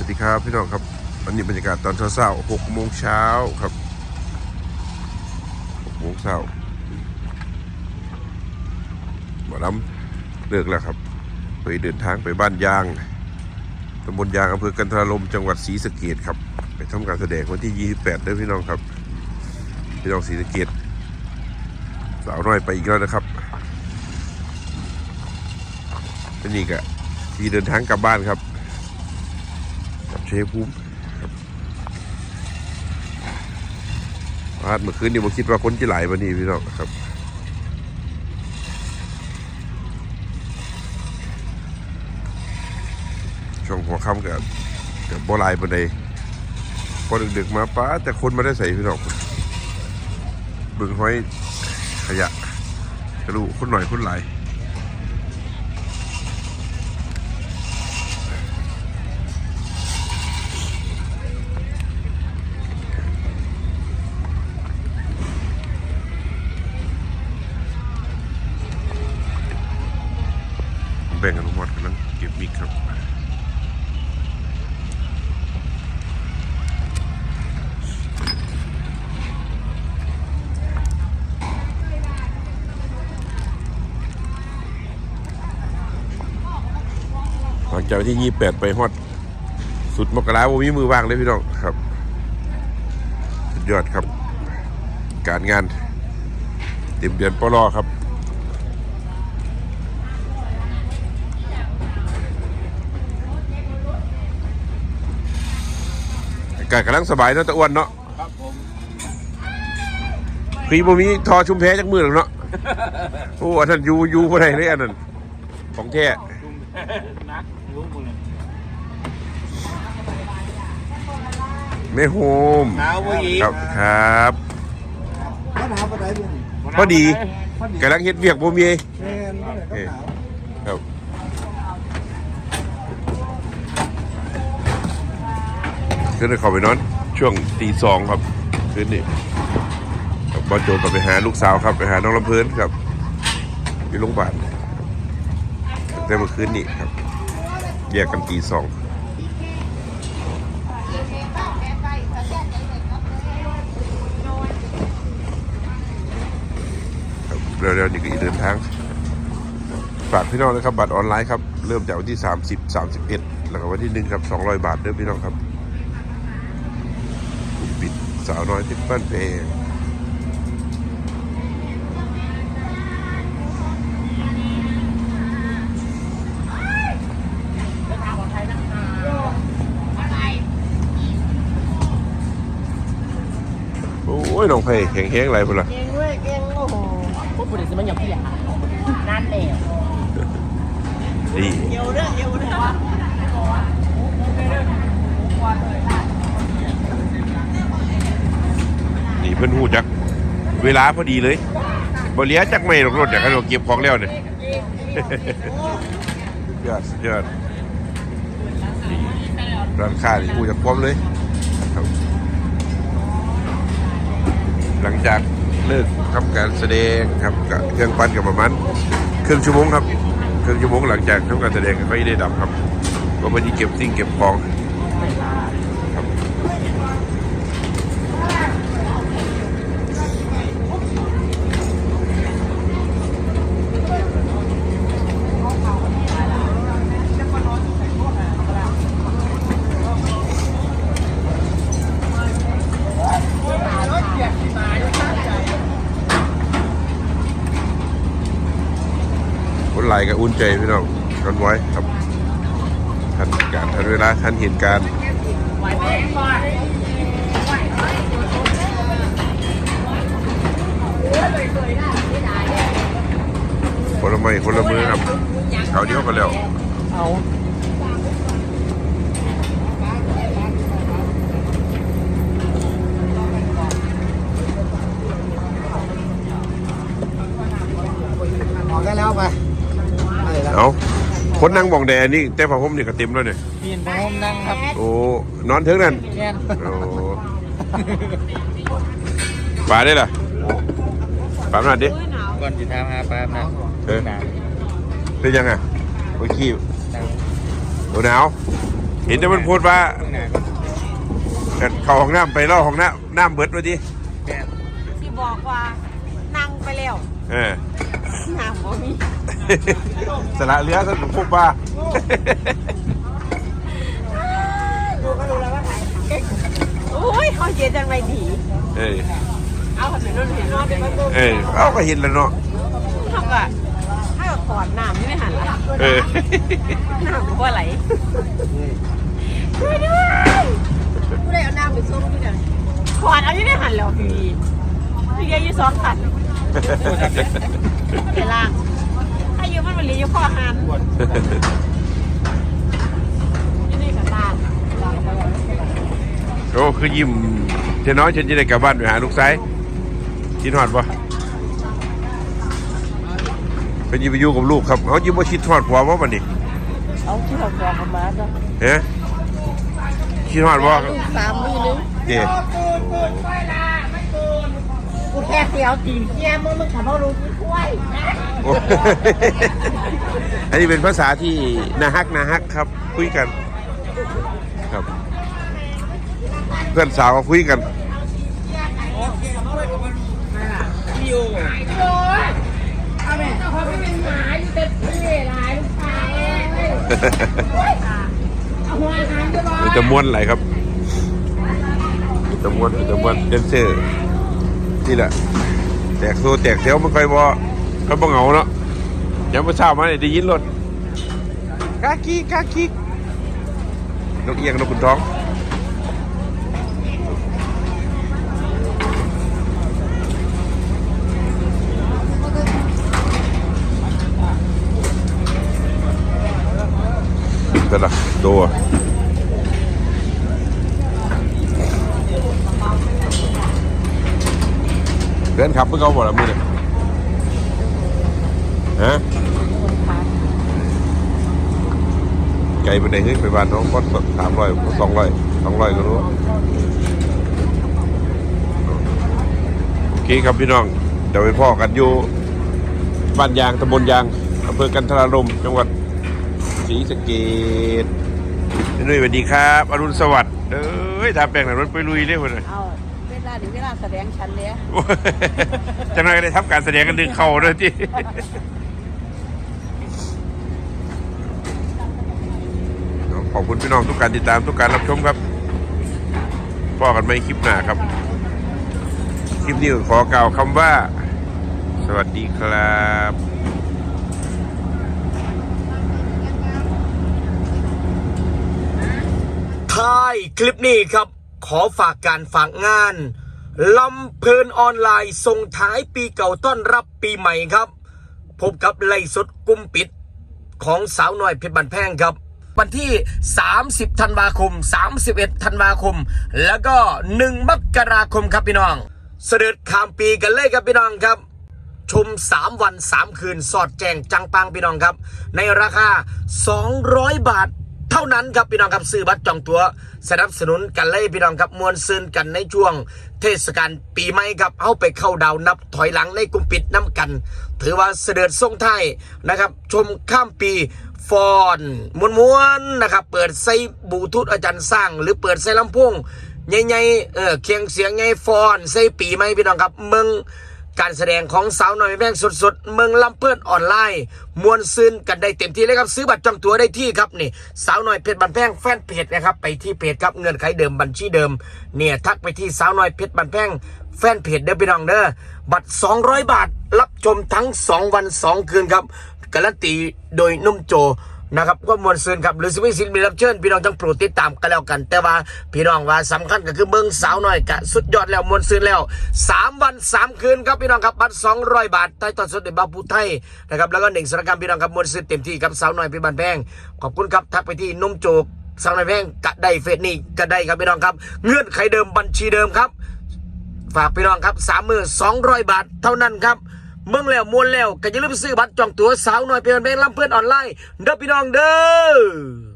สวัสดีครับพี่น้องครับวันนี้บรรยากาศตอนเช้าๆหกโมงเช้าครับหกโมงเช้าหมอลำเลิกแล้วครับ ไปเดินทางไปบ้านยางตำบลยางอำเภอกันทรารมจังหวัดศรีสะเกดครับ ไปทำการแสดงวันที่ 28ด้อพี่น้องครับ พี่น้องศรีสะเกดสาวน้อยไปอีกแล้วนะครับนี่กะที่เดินทางกลับบ้านครับ เชฟภูมิพลาดเมื่อคืนนี่ผมคิดว่าคนจะไหลายวันนี้พี่น้องครับช่วงหัวค่ำกับกับบ่ลายบันไดพอดึกๆมาป้าแต่คนมาได้ใส่พี่น้องบิ่งห้อยขยะกระดูกคนหน่อยคนหลาย แบ่งอนุมัติกำลังเก็บมิกครับ หลัง จากวันที่28ไปฮอด สุดมกราบ่มีมือว่างเลยพี่น้องครับสุดยอดครับ การงานเต็มเดือนปลอครับอากาศกำลังสบายเนาะตะอ้วนเนาะครับผมพี่บ่มีทอชุมแพจักมือหรอกเนาะโอ้อันนั้นอยูอยูบ่ได้เลยอันนั้นของแท้จุ่ม นักรู้มึงเลยแม่โฮมหนาวบ่อีกครับครับเขาหนาวปานใดบุญพอดีพอดีกำลังเฮ็ดเวียกบ่มีแม่นบ่ได้เขาหนาวครับคืนนี้เขาไปนอน ช่วงตีสองครับคืนนี้ครับบอสโจก็ไปหาลูกสาวครับไปหาน้องลำเพลินครับอยู่โรงพยาบาลตั้งแต่เมื่อคืนนี้ครับ แยกกันตีสองเร็วๆนี่ก็อีกเดินทาง ฝากพี่น้องนะครับ บัตรออนไลน์ครับ เริ่มจากวันที่ 30 31 แล้วก็วันที่ 1 ครับ 200 บาทเด้อพี่น้องครับปุ่มปิดสาวน้อยที่บ้านเพลง อ้ยน้องเพลแข็งแห้งไรพุ่นล่ะเก่งเว้ยเก่งโอ้โหพวกผู้เด็กจะมันอย่างพี่อะนั่นแหละนี่เอวเด้อเอวเด้อนี่เพิ่นหูจัก เวลาพอดีเลยบ่เหลียจักไม่หรอกรถจากกันเก็บของแล้วเนี่ยยอดสุดยอดนี่ร้านค้านี่หูจักพร้อมเลยครับ ห ลังจากเลิกทำการแสดงครับกับเครื่องปั้นกับประมาณครึ่งชั่วโมงครับครึ่งชั่วโมงหลังจากทำการแสดงก็ไม่ได้ดับครับก็ไปที่เก็บสิ่งเก็บของายก็อุ่นใจพี่น้องกันไว้ครับทันการทันเวลาทันเหตุการณ์คนละไม้คนละมือครับเขาเดียวกันแล้วเอา ออกได้แล้วไปไปแล้ว เอา คนนั่งมองแดดนี่แต่ผ้าห่มนี่ก็เต็มแล้วเนี่ยเปลี่ยนพร้อมนั่งครับโอ้นอนถึงนั่นแค่นโอ้ปลาได้ล่ะปลาหน่อยดิก่อนจะทำหาปลานะเออหนาวเป็นยังไงโอ้ยขี้หนาวโอ้หนาวเห็นแต่มันพูดว่าเกิดเข้าห้องน้ำไปเล่าห้องน้ำน้ำเบิดมาดิที่บอกว่านั่งไปแล้วเออน้ำบ่มี สละเรือสนุกพวกบ้าดูก็รู้แล้วว่าใครโอ้ยเขาเย็นจังไรดี เออเอาขนมนุ่นเห็นนอนเป็นประตูเออเอาก็เห็นแล้วเนาะเขาก็ให้กับถอดน้ำนี่ไม่หันละเออน้ำก็ว่าไหลช่วยด้วยผู้ใดเอาน้ำไปส้มที่ไหนถอดเอาที่ไม่หันแล้วพี่พี่เดียวอยู่สองขันเวลาอายุมันมันเรียน อยู่ข้อหันอยู่ในกระตาโอ้คือยิ้มเจ้าน้อยฉันจะได้กลับบ้านไปหาลูกชายคิดฮอดปะเป็นยิ้มไปอยู่กับลูกครับเอายิ้มว่าคิดฮอดผัวว่ามันนี่เอาที่เราแกงมาจ้ะเฮ้คิดฮอดว่าลูกสามมือนึงเดี๋ยกู แค่เสียวตีเกี้ยมึงมึงขับรถรู้กูช่วยโอ้ อันนี้เป็นภาษาที่นาฮักนาฮักครับ คุยกัน ครับ เพื่อนสาวก็คุยกันมันจะม้วนไหลครับมันจะม้วนมันจะม้วนเดนเซอร์ นี่แหละแตกโซแตกเซลมันค่อยบอค่อยบ่เหงาเนาะยังมาเช้ามาเนี่ยได้ยินรถกากีกากีนกเอียงนกขุนท้องเป็นละตัว เดินขับเพื่อเขาบอกละมือเนี่ยฮะไกลไปไหนเฮ้ยไปบ้านน้องก็สามร้อยสองร้อยสองร้อยก็รู้โอเคครับพี่น้องเดี๋ยวไปพ่อกันอยู่บ้านยางตำบลยางอำเภอกันทรารมจังหวัดศรีสะเกดพี่นุ้ยสวัสดีครับ อรุณสวัสดิ์เอ้ยทาแปลงหนังรถไปลุยเรียกว่าเลย ถึงเวลาแสดงฉันแล้วจะน้อยก็ได้ทำการแสดงกันดึงเข่าด้วยที่ขอบคุณพี่น้องทุกการติดตามทุกการรับชมครับพอกันไหมคลิปหน้าครับ คลิปนี้ขอกล่าวคำว่า สวัสดีครับท้ายคลิปนี้ครับ ขอฝากการฝากงาน ลำเพลินออนไลน์ส่งท้ายปีเก่าต้อนรับปีใหม่ครับ พบกับไล่สดกุมปิดของสาวน้อยเพชรบันแพงครับ วันที่ 30 ธันวาคม 31 ธันวาคม แล้วก็ 1 มกราคมครับพี่น้อง เสด็จข้ามปีกันเลยครับพี่น้องครับ ชม 3 วัน 3 คืน สอดแจงจังปังพี่น้องครับ ในราคา 200 บาท ท่านั้นครับพี่น้องครับซื้อบัตรจองตัวสนับสนุนกันเลยพี่น้องครับมวลซืนกันในช่วง เทศกาลปีใหม่ครับเอาไปเข้าดาวนับถอยหลังในกลุ่มปิดน้ำกัน ถือว่าเสด็จทรงไทายนะครับ ชมข้ามปีฟอนมวนๆนะครับ เปิดใส่บลูทูธอาจารย์สร้าง หรือเปิดใส่ลำโพงใหญ่ๆเออเคียงเสียงใหญ่ฟอนใส่ปีใหม่พี่น้องครับเมือง การแสดงของสาวน้อยแม่งสดๆ เมืองลำเพิดออนไลน์ มวลซืนกันได้เต็มที่เลยครับซื้อบัตรจองตั๋วได้ที่ครับนี่สาวน้อยเพชรบันแพงแฟนเพจนะครับไปที่เพจครับเงินไขเดิมบัญชีเดิมเนี่ยทักไปที่สาวน้อยเพชรบันแพงแฟนเพจเด้อพี่น้องเด้อบัตร 200 บาท รับชมทั้ง 2 วัน 2 คืนครับการันตีโดยนุ่มโจ นะครับก็มวลซืนครับหรือสิวิสินมีรับเชิญพี่น้องจังโปรดติดตามกันแล้วกัน แต่ว่าพี่น้องว่าสำคัญก็คือเบิ้งสาวน้อยกะสุดยอดแล้วมวลซืนแล้ว 3 วัน 3 คืนครับพี่น้องครับบัตร200 บาทใต้ตอนสดในบาปูไทยนะครับแล้วก็หนึ่งสารกรรมพี่น้องครับมวลซืนเต็มที่ครับสาวน้อยพี่บันแพงขอบคุณครับทักไปที่นุ่มโจกสาวน้อยแพงกะได้เฟซนี่กะได้ครับพี่น้องครับ เงื่อนไขเดิมบัญชีเดิมครับ ฝากพี่น้องครับสามมือสองร้อยบาทเท่านั้นครับ เมืองแล้วมวนแล้วก็อย่าลืมซื้อบัตรจองตั๋วสาวน้อยเพียงเพลงลำเพื่อนออนไลน์เด้อพี่น้องเด้อ